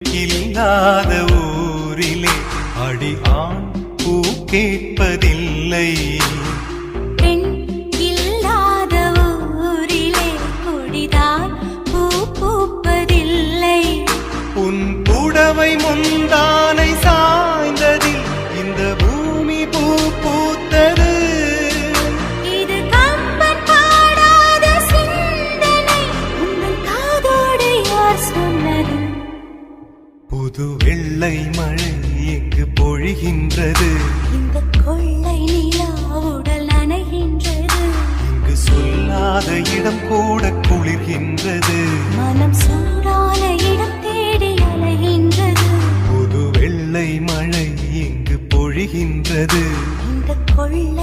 இல்லாத ஊரிலே அடி ஆண் பூ கேட்பதில்லை. பெண் இல்லாத ஊரிலே கொடிதான் பூ பூப்பதில்லை. உன் புடவை முந்தானை புது வெள்ளை மழை எங்கு பொழிகின்றது? இந்த கொள்ளை நிலா உடல் நனைகின்றது இங்கு சொல்லாத இடம் கூட குளிர்கின்றது. மனம் சூடான இடம் தேடி அலைகின்றது. புது வெள்ளை மழை எங்கு பொழிகின்றது? இந்த கொள்ளை